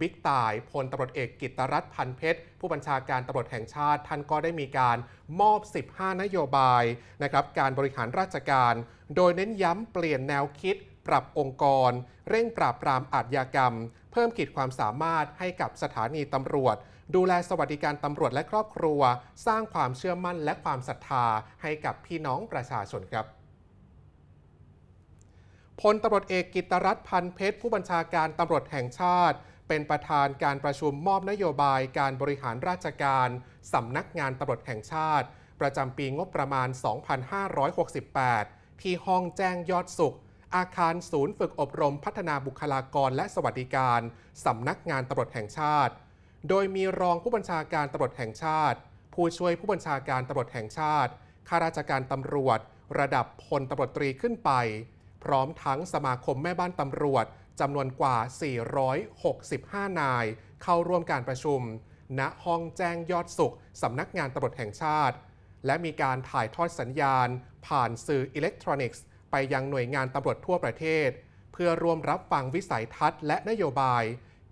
บิ๊กต่ายพลตำรวจเอกกิตรัตน์พันเพชร ผู้บัญชาการตำรวจแห่งชาติ ท่านก็ได้มีการมอบ 15 นโยบายนะครับการบริหารราชการ โดยเน้นย้ำเปลี่ยนแนวคิด ปรับองค์กร เร่งปราบปรามอาชญากรรม เพิ่มขีดความสามารถให้กับสถานีตำรวจ ดูแลสวัสดิการตำรวจและครอบครัว สร้างความเชื่อมั่นและความศรัทธาให้กับพี่น้องประชาชนครับพลตำรวจเอกกิตตรัตน์พันเพชร ผู้บัญชาการตำรวจแห่งชาติ เป็นประธานการประชุมมอบนโยบายการบริหารราชการสำนักงานตำรวจแห่งชาติ ประจำปีงบประมาณ 2568 ที่ห้องแจ้งยอดสุข อาคารศูนย์ฝึกอบรมพัฒนาบุคลากรและสวัสดิการสำนักงานตำรวจแห่งชาติ โดยมีรองผู้บัญชาการตำรวจแห่งชาติ ผู้ช่วยผู้บัญชาการตำรวจแห่งชาติข้าราชการตำรวจ ระดับพลตำรวจตรีขึ้นไป พร้อมทั้งสมาคมแม่บ้านตำรวจจำนวนกว่า 465 นาย เข้าร่วมการประชุม ณห้องแจ้งยอดสุขสำนักงานตำรวจแห่งชาติ และมีการถ่ายทอดสัญญาณ ผ่านสื่ออิเล็กทรอนิกส์ ไปยังหน่วยงานตำรวจทั่วประเทศ เพื่อร่วมรับฟังวิสัยทัศน์และนโยบาย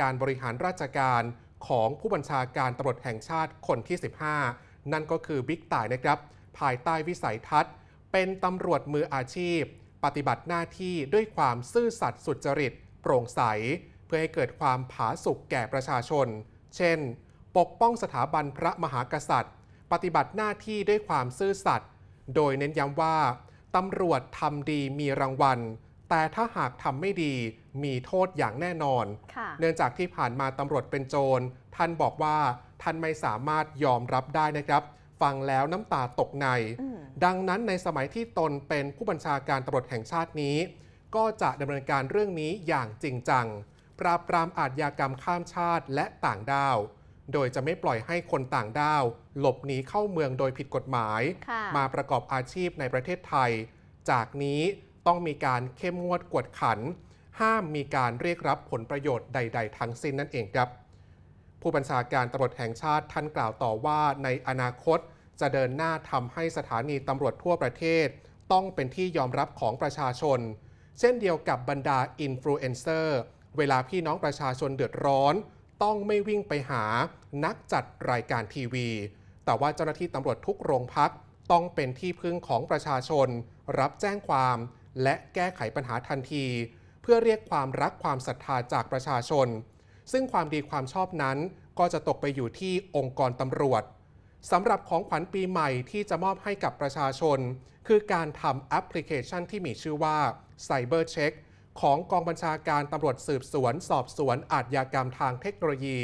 การบริหารราชการของผู้บัญชาการตำรวจแห่งชาติคนที่ 15 นั่นก็คือบิ๊กต่ายนะครับ ภายใต้วิสัยทัศน์ เป็นตำรวจมืออาชีพ ปฏิบัติหน้าที่ด้วยความซื่อสัตย์สุจริต โปร่งใส เพื่อให้เกิดความผาสุกแก่ประชาชน เช่น ปกป้องสถาบันพระมหากษัตริย์ ปฏิบัติหน้าที่ด้วยความซื่อสัตย์โดยเน้นย้ำว่าตำรวจทำดีมีรางวัล แต่ถ้าหากทำไม่ดีมีโทษอย่างแน่นอนค่ะเนื่องจากที่ผ่านมาตำรวจเป็นโจร ท่านบอกว่าท่านไม่สามารถยอมรับได้นะครับ ฟังแล้วน้ำตาตกในอืม ดังนั้นในสมัยที่ตนเป็นผู้บัญชาการตำรวจแห่งชาตินี้ ก็จะดำเนินการเรื่องนี้อย่างจริงจัง ปราบปรามอาชญากรรมข้ามชาติและต่างด้าว โดยจะไม่ปล่อยให้คนต่างด้าว หลบหนีเข้าเมืองโดยผิดกฎหมายค่ะมาประกอบอาชีพในประเทศไทย จากนี้ต้องมีการเข้มงวดกวดขัน ห้ามมีการเรียกรับผลประโยชน์ใด ๆ ทั้งสิ้นนั่นเองครับ ผู้บัญชาการตำรวจแห่งชาติท่านกล่าวต่อว่าในอนาคต จะเดินหน้าทำให้สถานีตำรวจทั่วประเทศ ต้องเป็นที่ยอมรับของประชาชน เช่นเดียวกับบรรดาอินฟลูเอนเซอร์เวลาพี่น้องประชาชนเดือดร้อน ต้องไม่วิ่งไปหานักจัดรายการทีวี แต่ว่าเจ้าหน้าที่ตำรวจทุกโรงพักต้องเป็นที่พึ่งของประชาชน รับแจ้งความและแก้ไขปัญหาทันที เพื่อเรียกความรักความศรัทธาจากประชาชน ซึ่งความดีความชอบนั้นก็จะตกไปอยู่ที่องค์กรตำรวจ สำหรับของขวัญปีใหม่ที่จะมอบให้กับประชาชน คือการทำแอปพลิเคชันที่มีชื่อว่า Cyber Check ของกองบัญชาการตำรวจสืบสวน สอบสวนอาชญากรรมทางเทคโนโลยี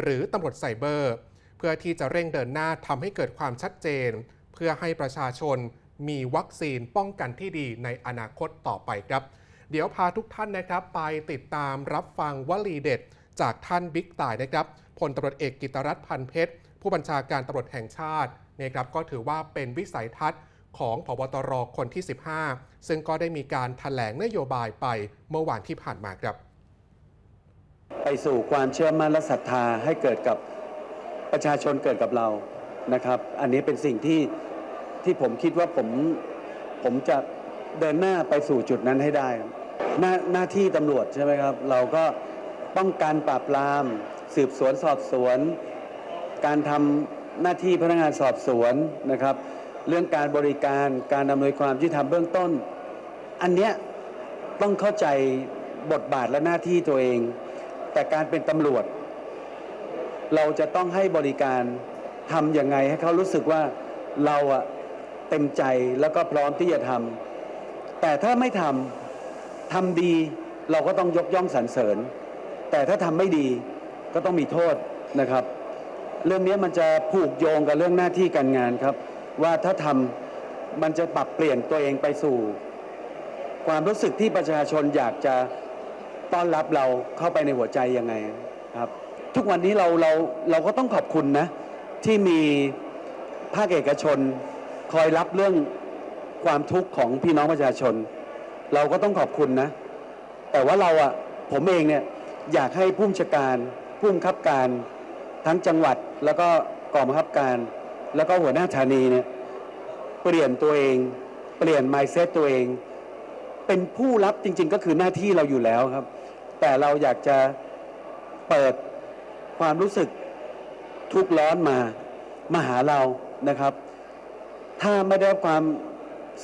หรือตำรวจไซเบอร์ เพื่อที่จะเร่งเดินหน้าทำให้เกิดความชัดเจน เพื่อให้ประชาชนมีวัคซีนป้องกันที่ดีในอนาคตต่อไปครับ เดี๋ยวพาทุกท่านนะครับ ไปติดตามรับฟังวลีเด็ด จากท่านบิ๊กต่ายนะครับพลตำรวจเอกกิตรัตน์พันเพชร ผู้บัญชาการตำรวจแห่งชาตินะครับก็ถือว่าเป็นวิสัยทัศน์ของพบตรคนที่ 15 ซึ่งก็ได้มีการถแถลงนโยบายไปเมื่อวานที่ผ่านมาครับ ไปสู่ความเชื่อมั่นและศรัทธาให้เกิดกับประชาชนเกิดกับเรานะครับ อันนี้เป็นสิ่งที่ที่ผมคิดว่าผมผมจะเดินหน้าไปสู่จุดนั้นให้ได้ หน้าหน้าที่ตำรวจใช่ไหมครับ เราก็ป้องกันปราบปราม สืบสวนสอบสวน การทำหน้าที่พนักงานสอบสวนนะครับ เรื่องการบริการการอำนวยความยุติธรรมเบื้องต้น อันเนี้ยต้องเข้าใจบทบาทและหน้าที่ตัวเอง แต่การเป็นตำรวจ เราจะต้องให้บริการทำยังไงให้เขารู้สึกว่าเราอะเต็มใจแล้วก็พร้อมที่จะทำแต่ถ้าไม่ทำทำดีเราก็ต้องยกย่องสรรเสริญ แต่ถ้าทำไม่ดีก็ต้องมีโทษนะครับ เรื่องนี้มันจะผูกโยงกับเรื่องหน้าที่การงานครับ ว่าถ้าทำมันจะปรับเปลี่ยนตัวเองไปสู่ ความรู้สึกที่ประชาชนอยากจะต้อนรับเราเข้าไปในหัวใจยังไงครับ ทุกวันนี้เราเราเราก็ต้องขอบคุณนะ ที่มีภาคเอกชนคอยรับเรื่องความทุกข์ของพี่น้องประชาชน เราก็ต้องขอบคุณนะ แต่ว่าเราอะผมเองเนี่ยอยากให้ผู้บัญชการผู้บังคับการ ทั้งจังหวัดแล้วก็กองบังคับการ แล้วก็หัวหน้าฐานีเนี่ยเปลี่ยนตัวเอง เปลี่ยน mindset ตัวเอง เป็นผู้รับจริง ๆ ก็คือหน้าที่เราอยู่แล้วครับ แต่เราอยากจะเปิดความรู้สึกทุกข์ร้อนมามาหาเรานะครับ ถ้าไม่ได้รับความ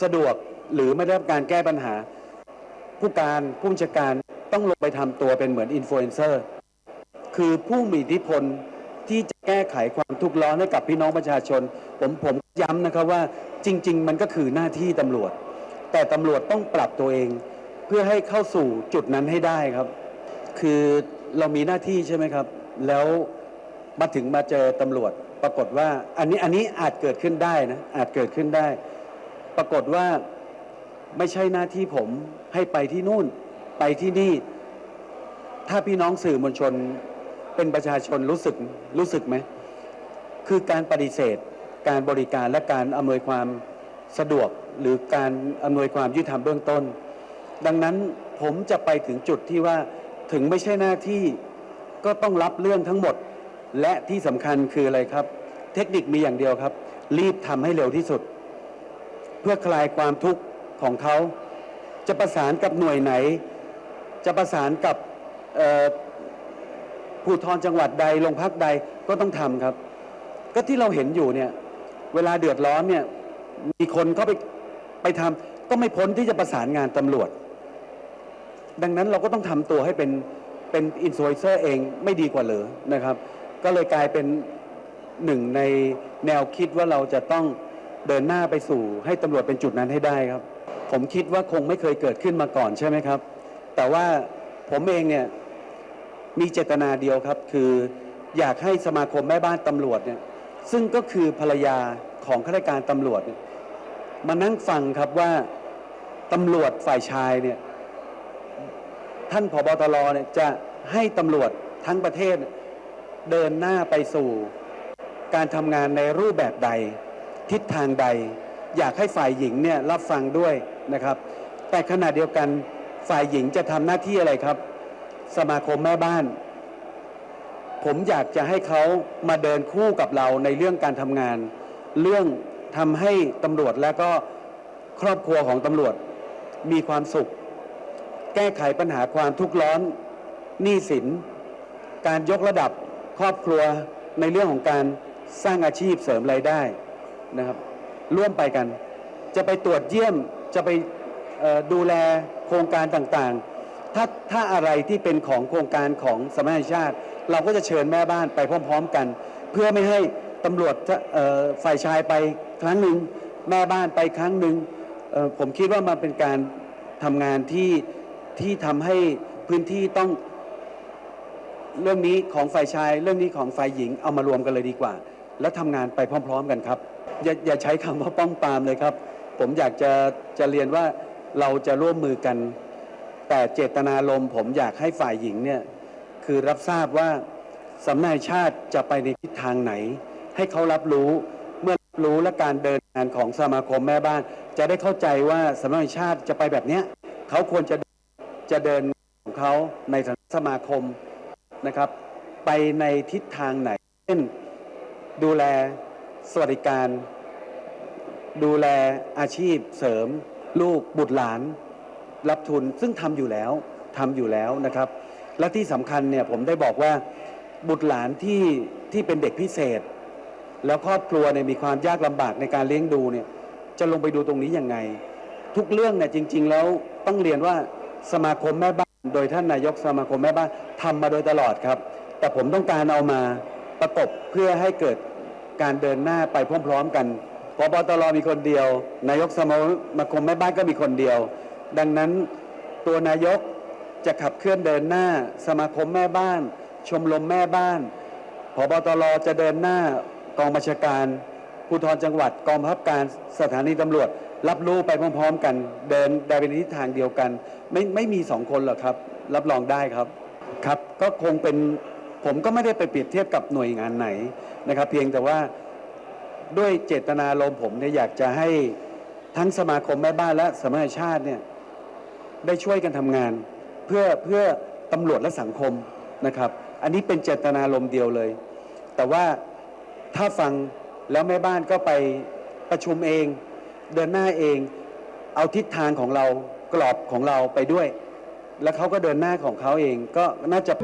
สะดวกหรือไม่ได้รับการแก้ปัญหา ผู้การผู้บัญชาการต้องลงไปทำตัวเป็นเหมือนอินฟลูเอนเซอร์คือผู้มีอิทธิพล ที่จะแก้ไขความทุกข์ร้อนให้กับพี่น้องประชาชน ผมผมย้ำนะครับว่าจริง ๆ มันก็คือหน้าที่ตำรวจ แต่ตำรวจต้องปรับตัวเอง เพื่อให้เข้าสู่จุดนั้นให้ได้ครับ คือเรามีหน้าที่ใช่ไหมครับ แล้วมาถึงมาเจอตำรวจ ปรากฏว่าอันนี้อันนี้อาจเกิดขึ้นได้นะอาจเกิดขึ้นได้ ปรากฏว่าไม่ใช่หน้าที่ผมให้ไปที่นู่นไปที่นี่ ถ้าพี่น้องสื่อมวลชน เป็นประชาชนรู้สึกรู้สึกไหม คือการปฏิเสธ การบริการและการอำนวยความสะดวกหรือการอำนวยความยุติธรรมเบื้องต้น ดังนั้นผมจะไปถึงจุดที่ว่าถึงไม่ใช่หน้าที่ก็ต้องรับเรื่องทั้งหมด และที่สำคัญคืออะไรครับ เทคนิคมีอย่างเดียวครับ รีบทำให้เร็วที่สุด เพื่อคลายความทุกข์ของเขา จะประสานกับหน่วยไหน จะประสานกับ ภูธรจังหวัดใดโรงพักใดก็ต้องทำครับ ก็ที่เราเห็นอยู่เนี่ยเวลาเดือดร้อนเนี่ยมีคนก็ไปไปทำก็ไม่พ้นที่จะประสานงานตำรวจ ดังนั้นเราก็ต้องทำตัวให้เป็นเป็นอินฟลูเอนเซอร์เองไม่ดีกว่าเหรอนะครับ ก็เลยกลายเป็นหนึ่งในแนวคิดว่าเราจะต้องเดินหน้าไปสู่ให้ตำรวจเป็นจุดนั้นให้ได้ครับ ผมคิดว่าคงไม่เคยเกิดขึ้นมาก่อนใช่ไหมครับ แต่ว่าผมเองเนี่ย มีเจตนาเดียวครับ คืออยากให้สมาคมแม่บ้านตำรวจเนี่ยซึ่งก็คือภรรยาของข้าราชการตำรวจเนี่ยมานั่งฟังครับว่าตำรวจฝ่ายชายเนี่ยท่านผบตรเนี่ยจะให้ตำรวจทั้งประเทศเดินหน้าไปสู่การทำงานในรูปแบบใด ทิศทางใด อยากให้ฝ่ายหญิงเนี่ยรับฟังด้วยนะครับ แต่ขณะเดียวกันฝ่ายหญิงจะทำหน้าที่อะไรครับ สมาคมแม่บ้าน ผมอยากจะให้เขามาเดินคู่กับเราในเรื่องการทำงาน เรื่องทำให้ตำรวจและก็ครอบครัวของตำรวจมีความสุข แก้ไขปัญหาความทุกข์ร้อนหนี้สิน การยกระดับครอบครัวในเรื่องของการสร้างอาชีพเสริมรายได้นะครับ ร่วมไปกัน จะไปตรวจเยี่ยมจะไปดูแลโครงการต่างๆ ถ้าถ้าอะไรที่เป็นของโครงการของสมัยชาติ เราก็จะเชิญแม่บ้านไปพร้อม ๆ กัน เพื่อไม่ให้ตำรวจฝ่ายชายไปครั้งหนึ่งแม่บ้านไปครั้งหนึ่งผมคิดว่ามันเป็นการทำงานที่ที่ทำให้พื้นที่ต้องเรื่องนี้ของฝ่ายชาย เรื่องนี้ของฝ่ายหญิงเอามารวมกันเลยดีกว่า แล้วทำงานไปพร้อม ๆ กันครับอย่าอย่าใช้คำว่าป้องปรามเลยครับ ผมอยากจะจะเรียนว่าเราจะร่วมมือกัน แต่เจตนารมณ์ผมอยากให้ฝ่ายหญิงเนี่ยคือรับทราบว่าสำนักชาติจะไปในทิศทางไหน ให้เขารับรู้เมื่อรับรู้และการเดินงานของสมาคมแม่บ้าน จะได้เข้าใจว่าสำนักชาติจะไปแบบเนี้ยเขาควรจะจะเดินของเขาในฐานสมาคมนะครับ ไปในทิศทางไหน เช่นดูแลสวัสดิการ ดูแลอาชีพเสริม ลูกบุตรหลาน รับทุนซึ่งทำอยู่แล้วทำอยู่แล้วนะครับ และที่สำคัญเนี่ยผมได้บอกว่าบุตรหลานที่ที่เป็นเด็กพิเศษ แล้วครอบครัวเนี่ยมีความยากลำบากในการเลี้ยงดูเนี่ยจะลงไปดูตรงนี้ยังไง ทุกเรื่องเนี่ยจริง ๆ แล้วต้องเรียนว่าสมาคมแม่บ้าน โดยท่านนายกสมาคมแม่บ้านทำมาโดยตลอดครับ แต่ผมต้องการเอามาประกบเพื่อให้เกิดการเดินหน้าไปพร้อม ๆ กันพบตรมีคนเดียว นายกสมาคมแม่บ้านก็มีคนเดียว ดังนั้นตัวนายกจะขับเคลื่อนเดินหน้า สมาคมแม่บ้าน ชมรมแม่บ้านพบตรจะเดินหน้ากองบัญชาการภูธรจังหวัดกองบังคับการสถานีตำรวจ รับรู้ไปพร้อม ๆ กัน เดินได้ไปในทิศทางเดียวกัน ไม่ไม่มีสองคนหรอกครับ รับรองได้ครับครับก็คงเป็นผมก็ไม่ได้ไปเปรียบเทียบกับหน่วยงานไหนนะครับ เพียงแต่ว่าด้วยเจตนารมณ์ผมเนี่ยอยากจะให้ทั้งสมาคมแม่บ้านและสมัชชาติเนี่ย ได้ช่วยกันทำงาน เพื่อเพื่อตำรวจและสังคมนะครับ อันนี้เป็นเจตนารมณ์เดียวเลย แต่ว่าถ้าฟังแล้วแม่บ้านก็ไปประชุมเอง เดินหน้าเอง เอาทิศทางของเรากรอบของเราไปด้วย แล้วเขาก็เดินหน้าของเขาเองก็น่าจะ